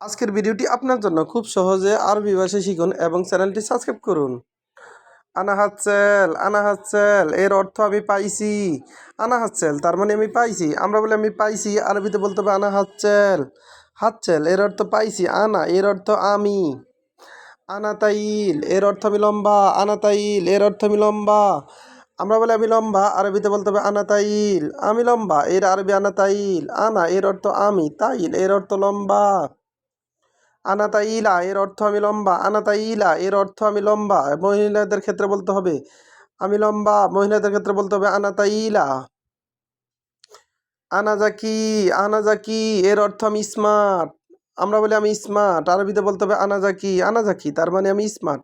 আজকের ভিডিওটি আপনার জন্য খুব সহজে আরবি ভাষা শিখুন এবং চ্যানেলটি সাবস্ক্রাইব করুন। আনা হাতছেল আনা হাতছেল, এর অর্থ আমি পাইছি। আনা হাতছেল, তার মানে আমি পাইছি। আমরা বলি আমি পাইছি, আরবিতে বলতে হবে আনা হাতছেল। হাতছেল, এর অর্থ পাইছি, আনা, এর অর্থ আমি। আনাতাইল এর অর্থ আমি লম্বা। আনাতাইল এর অর্থ আমি লম্বা। আমরা বলি আমি লম্বা, আরবিতে বলতে হবে আনাতাইল আমি লম্বা, এর আরবি আনাতাইল আনা, এর অর্থ আমি। তাইল, এর অর্থ লম্বা। আনাতাইলা, এর অর্থ আমি লম্বা। আনাতা ইলা এর অর্থ আমি লম্বা। মহিলাদের ক্ষেত্রে বলতে হবে, আমি লম্বা। মহিলাদের ক্ষেত্রে বলতে হবে আনাতাইলা। আনাজাকি আনাজাকি, এর অর্থ আমি স্মার্ট আমরা বলি আমি স্মার্ট আরবিতে বলতে হবে আনাজাকি আনাজাকি, তার মানে আমি স্মার্ট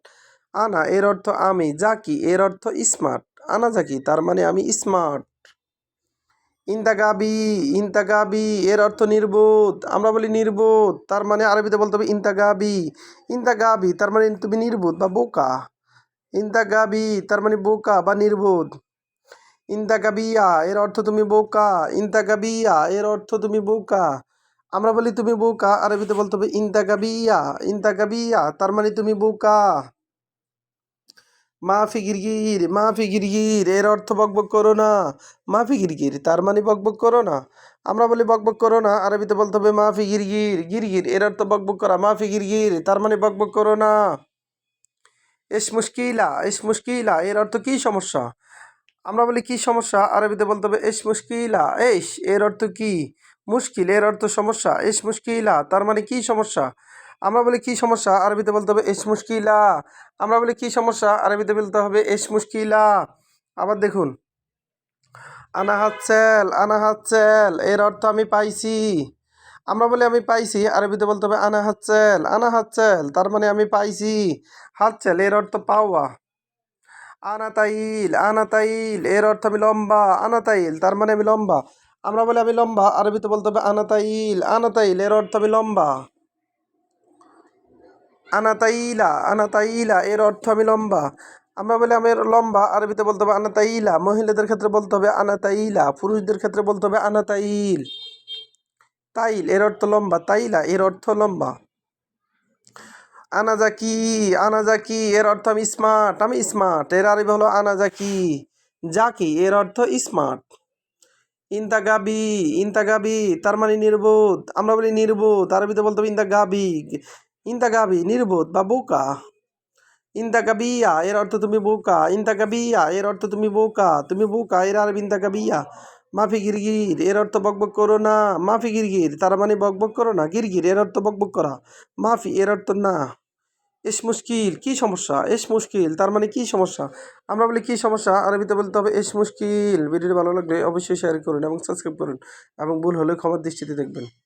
আনা, এর অর্থ আমি। জাকি, এর অর্থ স্মার্ট আনাজাকি, তার মানে আমি স্মার্ট ইন্তাগাবি ইন্তাগাবি, এর অর্থ নির্বোধ। আমরা বলি নির্বোধ, তার মানে আরবিতে বলতে হবে ইন্তাগাবি। ইন্তাগাবি, তার মানে তুমি নির্বোধ বা বোকা। ইন্তাগাবি, তার মানে বোকা বা নির্বোধ। ইন্তাগাবিয়া, এর অর্থ তুমি বোকা। ইন্তাগাবিয়া, এর অর্থ তুমি বোকা। আমরা বলি তুমি বোকা, আরবিতে বলতে হবে ইন্তাগাবিয়া। ইন্তাগাবিয়া, তার মানে তুমি বোকা। মাফি গিরগির মাফি গিরগির, এর অর্থ বকবক করো না। মা মাফি গিরগির, তার মানে বকবক করো না। আমরা বলি বকবক করো না, আরবিতে বলতে হবে মাফি গিরগির গিরগির, এর অর্থ বকবক করা, মাফি গিরগির, তার মানে বকবক করো না। এস মুশকিলা এস মুশকিলা, এর অর্থ কী সমস্যা? আমরা বলি কী সমস্যা, আরবিতে বলতে হবে এস মুশকিলা এস এর অর্থ কী? মুশকিল, এর অর্থ সমস্যা এস মুশকিলা, তার মানে কী সমস্যা? আমরা বলি, কি সমস্যা? আরবিতে বলতে হবে, এস মুশকিলা। আমরা বলি, কি সমস্যা? আরবিতে বলতে হবে, এস মুশকিলা। আবার দেখুন, আনা হাতছেল আনা হাতছেল এর অর্থ আমি পাইছি। আমরা বলি, আমি পাইছি। আরবিতে বলতে হবে, আনা হাতছেল আনা হাতছেল তার মানে আমি পাইছি। হাত হাতছেল এর অর্থ পাওয়া। আনাতাইল আনাতাইল এর অর্থ আমি লম্বা। আনাতাইল তার মানে আমি লম্বা। আমরা বলি, আমি লম্বা। আরবিতে বলতে হবে আনাতাইল আনাতাইল এর অর্থ আমি লম্বা। আনাতাইলা আনাতাইলা এর অর্থ আমি লম্বা। আমরা বলি আমি লম্বা, আরবিতে বলতে হবে আনাতাইলা মহিলাদের ক্ষেত্রে বলতে হবে আনাতাইলা পুরুষদের ক্ষেত্রে বলতে হবে আনাতাইল তাইল। এর অর্থ লম্বা। তাইলা, এর অর্থ লম্বা। আনাজাকি আনাজাকি এর অর্থ আমি স্মার্ট আমি স্মার্ট। এর আরবি হলো আনাজাকি জাকি, এর অর্থ স্মার্ট। ইন্তাগাবি ইন্তাগাবি, তার মানে নির্বোধ। আমরা বলি নির্বোধ, আরবিতে বলতে হবে ইন্তাগাবি। ইন্তাগাবি নির্বোধ বা বোকা। ইন্তাগাবিয়া এর অর্থ তুমি বোকা। ইন্তাগাবিয়া এর অর্থ তুমি বোকা। তুমি বোকা, এর আরবি ইন্তাগাবিয়া মাফি গিরগির, এর অর্থ বকবক করো না। মাফি গিরগির, তার মানে বকবক করো না। গিরগির, এর অর্থ বকবক করা। মাফি, এর অর্থ না। এস মুশকিল, কী সমস্যা? এস মুশকিল, তার মানে কী সমস্যা? আমরা বলি কী সমস্যা? আরবিতে বলতে হবে এস মুশকিল। ভিডিওটি ভালো লাগলে অবশ্যই শেয়ার করুন এবং সাবস্ক্রাইব করুন এবং ভুল হলে ক্ষমার দৃষ্টিতে দেখবেন।